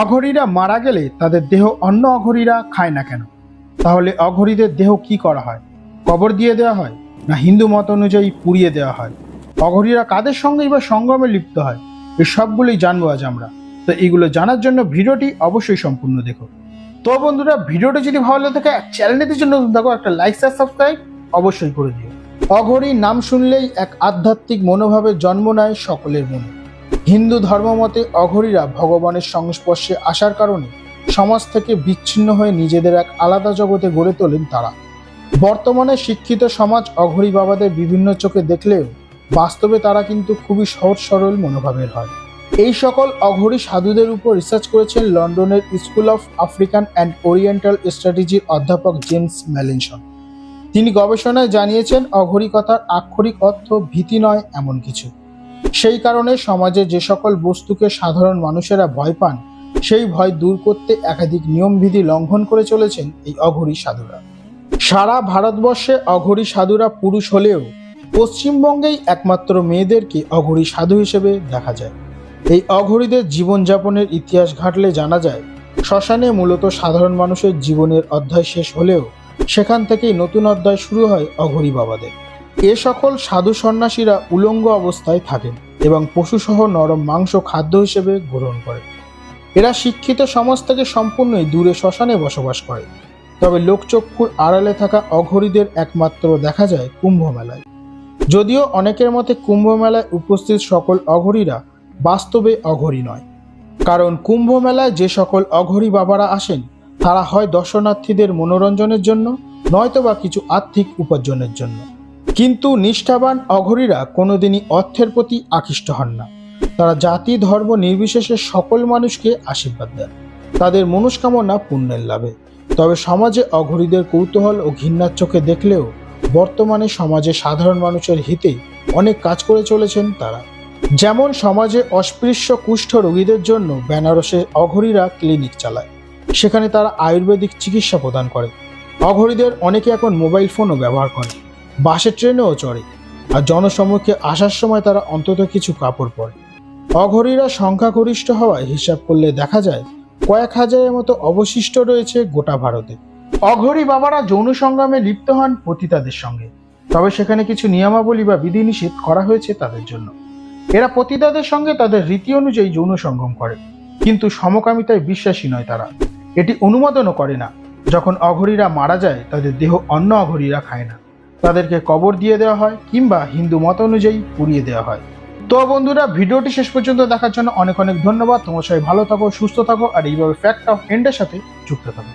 অঘরীরা মারা গেলে তাদের দেহ অন্য অঘরীরা খায় না কেন? তাহলে অঘরীদের দেহ কি করা হয়? কবর দিয়ে দেওয়া হয় না হিন্দু মত অনুযায়ী পুড়িয়ে দেওয়া হয়? অঘরীরা কাদের সঙ্গেই বা সঙ্গমে লিপ্ত হয়? সবগুলোই জানব আজ আমরা। তো এগুলো জানার জন্য ভিডিওটি অবশ্যই সম্পূর্ণ দেখো। তো বন্ধুরা, ভিডিওটি যদি ভালো লাগে থাকে চ্যানেলটির জন্য দেখো একটা লাইক আর সাবস্ক্রাইব অবশ্যই করে দিও। অঘরী নাম শুনলেই এক আধ্যাত্মিক মনোভাবের জন্ম নেয় সকলের মনে। হিন্দু ধর্মমতে অঘরীরা ভগবানের সংস্পর্শে আসার কারণে সমাজ থেকে বিচ্ছিন্ন হয়ে নিজেদের এক আলাদা জগতে গড়ে তোলেন তারা। বর্তমানে শিক্ষিত সমাজ অঘরী বাবাদের বিভিন্ন চোখে দেখলেও বাস্তবে তারা কিন্তু খুবই সহজ সরল মনোভাবের হয়। এই সকল অঘরী সাধুদের উপর রিসার্চ করেছেন লন্ডনের school of African and Oriental স্ট্র্যাটেজির অধ্যাপক জেমস ম্যালিনসন। তিনি গবেষণায় জানিয়েছেন অঘরী কথার আক্ষরিক অর্থ ভীতি নয়, এমন কিছু। সেই কারণে সমাজে যে সকল বস্তুকে সাধারণ মানুষেরা ভয় পান, সেই ভয় দূর করতে একাধিক নিয়মবিধি লঙ্ঘন করে চলেছেন এই অঘরী সাধুরা। সারা ভারতবর্ষে অঘরী সাধুরা পুরুষ হলেও পশ্চিমবঙ্গেই একমাত্র মেয়েদেরকে অঘরী সাধু হিসেবে দেখা যায়। এই অঘরীদের জীবনযাপনের ইতিহাস ঘাটলে জানা যায়, শ্মশানে মূলত সাধারণ মানুষের জীবনের অধ্যায় শেষ হলেও সেখান থেকেই নতুন অধ্যায় শুরু হয় অঘরী বাবাদের। এ সকল সাধু সন্ন্যাসীরা উলঙ্গ অবস্থায় থাকেন এবং পশুসহ নরম মাংস খাদ্য হিসেবে গ্রহণ করে এরা শিক্ষিত সমাজ থেকে সম্পূর্ণই দূরে শ্মশানে বসবাস করে। তবে লোকচক্ষুর আড়ালে থাকা অঘরীদের একমাত্র দেখা যায় কুম্ভ মেলায় যদিও অনেকের মতে কুম্ভ মেলায় উপস্থিত সকল অঘরীরা বাস্তবে অঘরী নয়। কারণ কুম্ভ মেলায় যে সকল অঘরী বাবারা আসেন, তারা হয় দর্শনার্থীদের মনোরঞ্জনের জন্য, নয়তোবা কিছু আর্থিক উপার্জনের জন্য। কিন্তু নিষ্ঠাবান অঘরীরা কোনোদিনই অর্থের প্রতি আকৃষ্ট হন না। তারা জাতি, ধর্ম নির্বিশেষে সকল মানুষকে আশীর্বাদ দেন। তাদের মনস্কামনা পুণ্যের লাভে। তবে সমাজে অঘরীদের কৌতূহল ও ঘৃণার চোখে দেখলেও বর্তমানে সমাজে সাধারণ মানুষের হিতে অনেক কাজ করে চলেছেন তারা। যেমন সমাজে অস্পৃশ্য কুষ্ঠ রোগীদের জন্য বেনারসে অঘরীরা ক্লিনিক চালায়। সেখানে তারা আয়ুর্বেদিক চিকিৎসা প্রদান করে। অঘরীদের অনেকে এখন মোবাইল ফোনও ব্যবহার করে বাসে ট্রেনেও চড়ে আর জনসমক্ষে আসার সময় তারা অন্তত কিছু কাপড় পরে। অঘরীরা সংখ্যাগরিষ্ঠ হওয়ায় হিসাব করলে দেখা যায় কয়েক হাজারের মতো অবশিষ্ট রয়েছে গোটা ভারতে। অঘরী বাবারা যৌন সংগ্রামে লিপ্ত হন পতিতাদের সঙ্গে। তবে সেখানে কিছু নিয়মাবলী বা বিধিনিষেধ করা হয়েছে তাদের জন্য। এরা পতিতাদের সঙ্গে তাদের রীতি অনুযায়ী যৌন সঙ্গম করে। কিন্তু সমকামিতায় বিশ্বাসী নয় তারা। এটি অনুমোদনও করে না। যখন অঘরীরা মারা যায়, তাদের দেহ অন্য অঘরীরা খায় না। তাদেরকে কবর দিয়ে দেওয়া হয় কিংবা হিন্দু মত অনুযায়ী পুড়িয়ে দেওয়া হয়। তো বন্ধুরা, ভিডিওটি শেষ পর্যন্ত দেখার জন্য অনেক অনেক ধন্যবাদ। তোমার সবাই ভালো থাকো, সুস্থ থাকো, আর এইভাবে ফ্যাক্ট অফ এন্ডের সাথে যুক্ত থাকো।